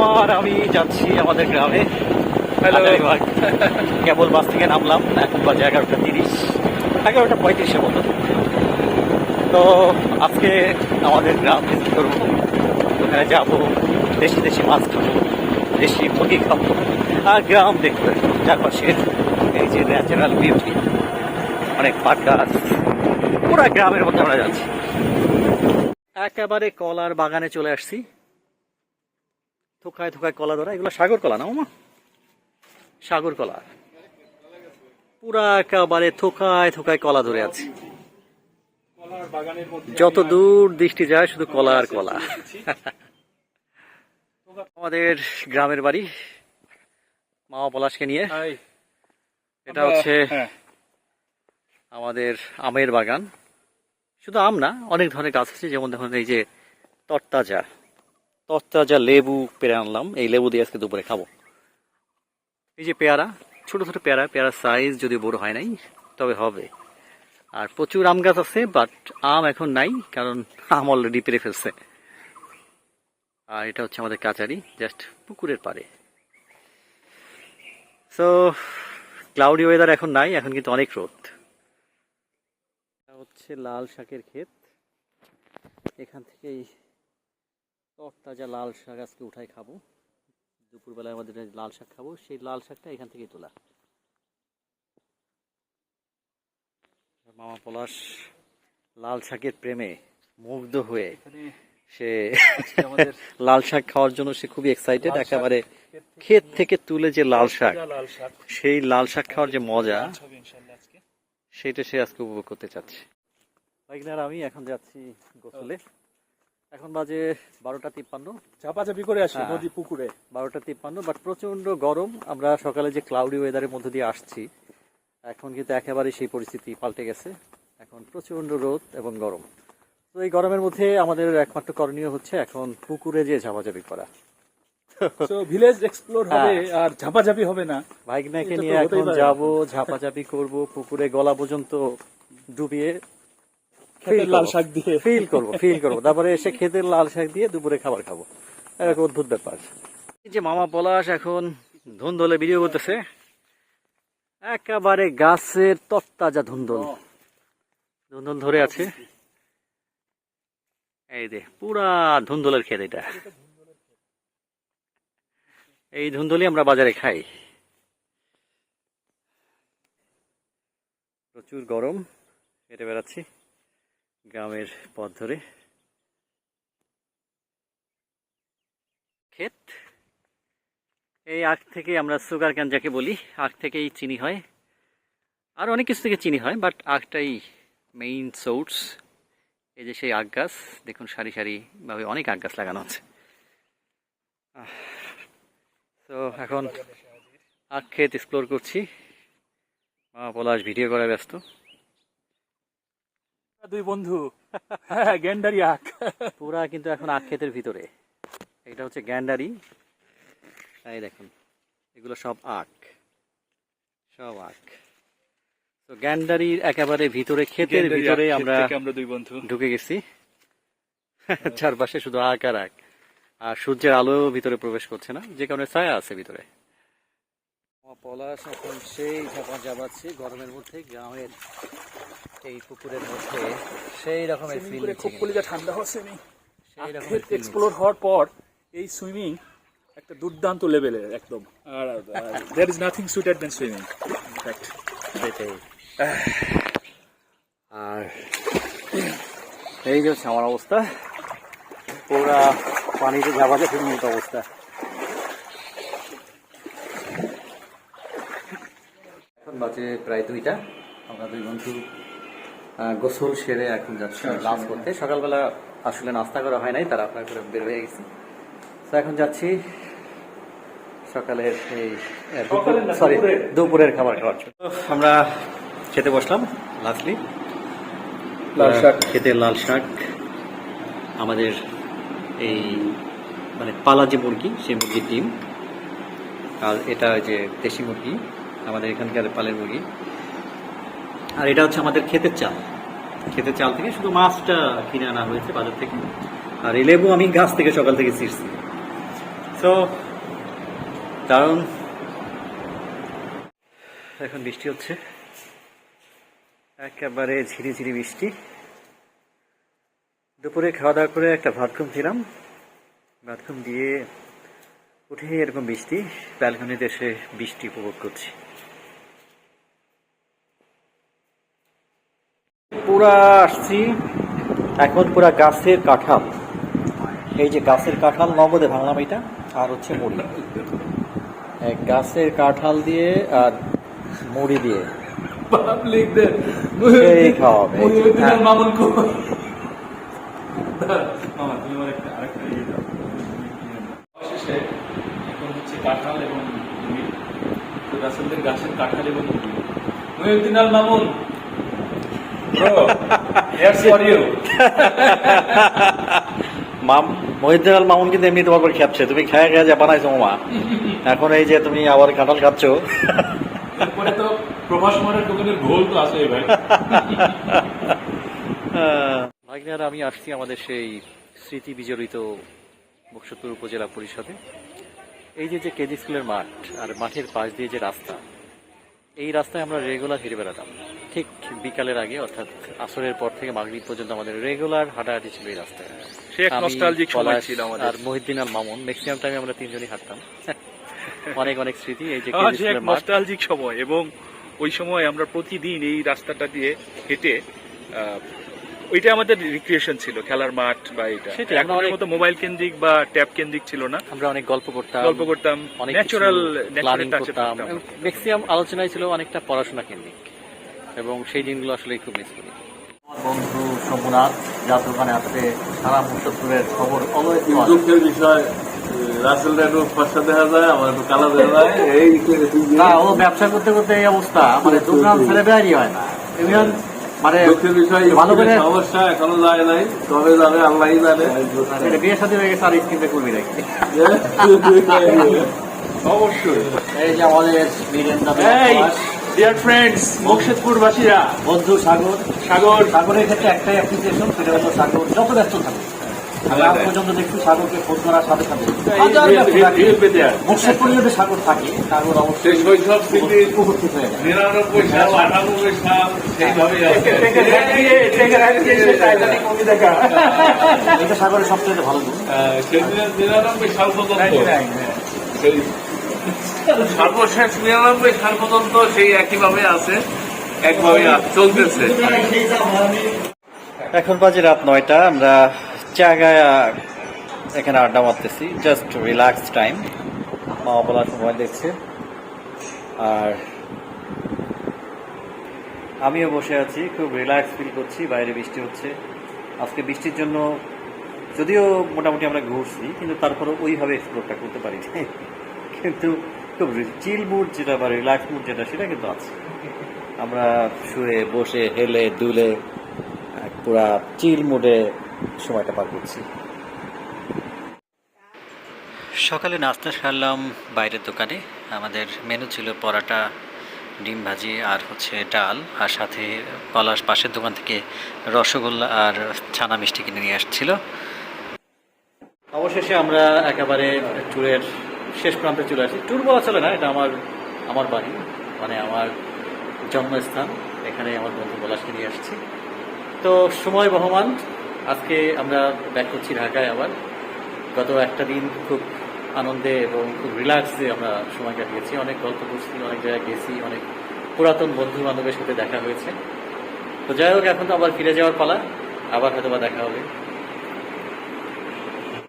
মামার আমি যাচ্ছি আমাদের গ্রামে. কেবল বাস থেকে নামলাম এখন বাজে এগারোটা তিরিশ। এগারোটা পঁয়ত্রিশে মতো। তো আজকে আমাদের গ্রাম ভিজিট করব। ওখানে যাব দেশি দেশি মাছ খাব দেশি মুরগি খাব আর গ্রাম দেখব চারপাশের এই যে ন্যাচারাল বিউটি অনেক পাট গাছ। পুরা গ্রামের মধ্যে আমরা যাচ্ছি। একেবারে কলার বাগানে চলে আসছি। থোকায় থোকায় কলা ধরা এগুলো সাগর কলা না মামা সাগর কলা। পুরা একেবারে থোকায় থোকায় কলা ধরে আছে। যত দূর দৃষ্টি যায় শুধু কলা আর কলা। আমাদের গ্রামের বাড়ি মামা পলাশকে নিয়ে। এটা হচ্ছে হ্যাঁ। আমাদের আমের বাগান। শুধু আম না অনেক ধরনের গাছ আছে যেমন দেখুন এই যে তরতাজা। তরতাজা লেবু পেরে আনলাম। এই লেবু দিয়ে আজকে দুপুরে খাব। এই যে পেয়ারা, ছোট ছোট পেয়ারা, পেয়ারার সাইজ যদি বড় হয় নাই, তবে হবে। আর প্রচুর আম গাছ আছে বাট আম এখন নাই, কারণ আম অলরেডি পেরে ফেলছে। আর এটা হচ্ছে আমাদের কাচারি জাস্ট পুকুরের পাড়ে। সো ক্লাউডি ওয়েদার এখন নাই, এখন কিন্তু অনেক রোদ। হচ্ছে লাল শাকের ক্ষেত। এখান থেকেই তরতাজা লাল শাক আজকে উঠাই খাব। দুপুরবেলায় আমাদের লাল শাক খাব সেই লাল শাকটা এখান থেকেই তোলা। মামা পলাশ লাল শাকের প্রেমে মুগ্ধ হয়ে সে আমাদের লাল শাক খাওয়ার জন্য সে খুবই এক্সাইটেড একেবারে ক্ষেত থেকে তুলে যে লাল শাক সেই লাল শাক খাওয়ার যে মজা সেটা সে আজকে উপভোগ করতে চাচ্ছে। বাইকনার আমি এখন যাচ্ছি গোসলে। এখন বাজে বারোটা তিপ্পান্ন। চাপাচাপি করে আসি হ্যাঁ। নদী পুকুরে। বারোটা তিপ্পান্ন বাট প্রচণ্ড গরম। আমরা সকালে যে ক্লাউডি ওয়েদারের মধ্যে দিয়ে আসছি এখন কিন্তু একেবারে সেই পরিস্থিতি পাল্টে গেছে। এখন প্রচণ্ড রোদ এবং গরম। তো এই গরমের মধ্যে আমাদের একমাত্র করণীয় হচ্ছে এখন পুকুরে যে ঝাপাঝাপি করা। তো ভিলেজ এক্সপ্লোর হবে। আর ঝাপাঝাপি হবে না। বাইকনাকে নিয়ে এখন। যাব ঝাপাঝাপি করব পুকুরে গলা পর্যন্ত ডুবিয়ে। ক্ষেতের লাল শাক দিয়ে। ফিল করব ফিল করব। তারপরে এসে খেতে লাল শাক দিয়ে দুপুরে খাবার খাব। এক অদ্ভুত ব্যাপার। এই যে মামা পলাশ এখন ধুন্দলে ভিডিও করতেছে। একেবারে গাছের তত্তাজা ধুন্দল। ধুন্দল ধরে আছে। এই দে পুরা ধুন্দলের ক্ষেত এটা। এই ধুন্দলি আমরা বাজারে খাই। প্রচুর গরম। হেঁটে বেড়াচ্ছি। গ্রামের পথ ধরে। ক্ষেত। এই আখ থেকে আমরা সুগার ক্যান যাকে বলি, আখ থেকেই চিনি হয়। আর অনেক কিছু থেকে চিনি হয় বাট আখটাই মেইন সোর্স এই যে সেই আখ গাছ, দেখুন সারি সারি ভাবে অনেক আখ গাছ লাগানো আছে। তো এখন আখ ক্ষেত এক্সপ্লোর করছি। মা পলাশ ভিডিও করা ব্যস্ত। দুই বন্ধু। গ্যান্ডারি গেন্ডারি আখ। পুরা কিন্তু এখন আখ ক্ষেতের ভিতরে। এটা হচ্ছে গ্যান্ডারি। এই দেখুন এগুলো সব আখ। সব আখ। তো গ্যান্ডারির একেবারে ভিতরে ক্ষেতের ভিতরে আমরা আমরা দুই বন্ধু। ঢুকে গেছি। চারপাশে শুধু আখ আর আখ। আর সূর্যের আলো ভিতরে প্রবেশ করছে না যে কারণে ছায়া আছে ভিতরে। পলাশ এখন সেই ঝাপা যাবাচ্ছে গরমের মধ্যে গ্রামের এই পুকুরের মধ্যে সেই রকমের সুইমিং ফিল খুব কলিজা ঠান্ডা রকমের এক্সপ্লোর হওয়ার পর এই সুইমিং একটা দুর্দান্ত লেভেলের একদম। আর there is nothing sweeter than swimming আর এই যে আমার অবস্থা। পুরা পানিতে খুব মতো অবস্থা। এখন বাজে প্রায় দুইটা। আমরা দুই বন্ধু গোসল সেরে এখন যাচ্ছি লাঞ্চ করতে। সকালবেলা আসলে নাস্তা করা হয় নাই তারা আপনার করে বের হয়ে গেছি। তো এখন যাচ্ছি সকালের এই সরি দুপুরের। খাবার খাওয়ার আমরা খেতে বসলাম লাস্টলি। লাল শাক। খেতে লাল শাক। আমাদের এই মানে পালা যে মুরগি সেই মুরগির ডিম। আর এটা যে দেশি মুরগি। আমাদের এখানকার পালের মুরগি। আর এটা হচ্ছে আমাদের ক্ষেতের চাল। ক্ষেতের চাল থেকে শুধু মাছটা কিনে আনা হয়েছে বাজার থেকে। আর এই লেবু আমি গাছ থেকে সকাল থেকে ছিঁড়ছি। তো দারুণ। এখন বৃষ্টি হচ্ছে। একেবারে ঝিরি ঝিরি বৃষ্টি। দুপুরে খাওয়া দাওয়া করে একটা ভাতঘুম ছিলাম ভাতঘুম দিয়ে উঠে এরকম বৃষ্টি। ব্যালকনিতে এসে বৃষ্টি উপভোগ করছি। পুরা আসছি এখন পুরা গাছের কাঁঠাল। এই যে গাছের কাঁঠাল নগদে ভাঙলাম এটা আর হচ্ছে মুড়ি। গাছের কাঁঠাল দিয়ে আর মুড়ি দিয়ে। হ্যাঁ। মামুন কো মামা তুমি আমার একটা আরেকটা ইয়ে কাঁঠাল এবং গাছের কাঁঠাল এবং মুড়ি। Mohiuddin Al Mamun bro here's for you মাম মহিউদ্দিন আল মামুন কিন্তু এমনি তোমার করে খেপছে। তুমি খেয়ে খেয়ে যা বানাইছো মামা। এখন এই যে তুমি আবার কাঁঠাল খাচ্ছ। তো প্রভাস কুমারের দোকানের ঘোল তো আছে ভাই। ভাগ্নের আমি আসছি আমাদের সেই স্মৃতি বিজড়িত বক্সপুর উপজেলা পরিষদে। এই যে যে কেজি স্কুলের মাঠ আর মাঠের পাশ দিয়ে যে রাস্তা এই রাস্তায় আমরা রেগুলার হেঁটে বেড়াতাম। ঠিক বিকালের আগে অর্থাৎ আসরের পর থেকে মাগরিব পর্যন্ত আমাদের রেগুলার হাঁটাহাঁটি ছিল এই রাস্তায়। আর মহিদ্দিন আর মামুন ম্যাক্সিমাম টাইমে আমরা তিনজনই হাঁটতাম। অনেক অনেক স্মৃতি এই যে নস্টালজিক সময় এবং ওই সময় আমরা প্রতিদিন এই রাস্তাটা দিয়ে হেঁটে ওইটা আমাদের রিক্রিয়েশন ছিল খেলার মাঠ বা এটা। এখনের অনেক- মতো মোবাইল কেন্দ্রিক বা ট্যাব কেন্দ্রিক ছিল না। আমরা অনেক গল্প করতাম গল্প করতাম অনেক ন্যাচারাল করতাম। ম্যাক্সিমাম আলোচনায় ছিল অনেকটা পড়াশোনা কেন্দ্রিক। এবং সেই দিনগুলো আসলে খুব মিস করি। বন্ধু সোমনাথ যার দোকানে আসছে সারা মুর্শিদপুরের খবর অলওয়েজ দুঃখের বিষয় রাসেলটা একটু ফসা দেখা যায় আমার একটু কালা দেখা যায় এই না ও ব্যবসা করতে করতে এই অবস্থা। মানে দোকান ছেড়ে বেরই হয় না। ইভেন মানে বিষয় ভালো করে সমস্যা এখনও যায় নাই তবে যাবে আল্লাহ জানে সাথে হয়ে গেছে আর রাখি অবশ্যই। এই যে আমাদের বীরেন্দ্র এই ডিয়ার ফ্রেন্ডস মুর্শিদপুরবাসীরা বন্ধু সাগর। সাগর। সাগরের ক্ষেত্রে একটাই অ্যাপ্লিকেশন সেটা হলো সাগর যত ব্যস্ত থাকুক। আমি পর্যন্ত দেখছি সাগরকে ফোন করার সাথে সাথে হাজার ব্যস্ত থাকে। মুর্শিদপুরে যদি সাগর থাকে সাগর অবশ্যই শৈশব স্মৃতি উপস্থিত হয়ে নিরানব্বই সাল আটানব্বই সাল সেইভাবেই এটা সাগরের সবচেয়ে ভালো গুণ আহ, সেদিনের নিরানব্বই সাল পর্যন্ত সেই সর্বশেষ নিরানব্বই সাল পর্যন্ত সেই একইভাবে আছে একভাবে চলতেছে এখন বাজে রাত নয়টা আমরা জায়গায় এখানে আড্ডা মারতেছি জাস্ট রিল্যাক্স টাইম মা বলার সময় দেখছে। আর আমিও বসে আছি, খুব রিল্যাক্স ফিল করছি, বাইরে বৃষ্টি হচ্ছে। আজকে বৃষ্টির জন্য যদিও মোটামুটি আমরা ঘুরছি, কিন্তু তারপরে ওইভাবে এক্সপ্লোরটা করতে পারি কিন্তু খুব চিল মুড যেটা বা রিল্যাক্স মুড যেটা, সেটা কিন্তু আছে। আমরা শুয়ে, বসে, হেলে, দুলে পুরা চিল মুডে সময়টা পার করছি। সকালে নাস্তা সারলাম বাইরের দোকানে। আমাদের মেনু ছিল পরাটা, ডিম ভাজি আর হচ্ছে ডাল আর সাথে পলাশ পাশের দোকান থেকে রসগোল্লা আর ছানা মিষ্টি কিনে নিয়ে আসছিল। অবশেষে আমরা একেবারে ট্যুরের শেষ প্রান্তে চলে আসি। ট্যুর বলা চলে না, এটা আমার আমার বাড়ি মানে আমার জন্মস্থান। এখানে আমার বন্ধু পলাশকে নিয়ে আসছি। তো সময় বহমান আজকে আমরা ব্যাক করছি ঢাকায় আবার। গত একটা দিন খুব আনন্দে এবং খুব রিল্যাক্সে আমরা সময় কাটিয়েছি। অনেক গল্প করছি, অনেক জায়গায় গেছি, অনেক পুরাতন বন্ধু বান্ধবের সাথে দেখা হয়েছে। তো যাই হোক, এখন তো আবার ফিরে যাওয়ার পালা। আবার হয়তো বা দেখা হবে।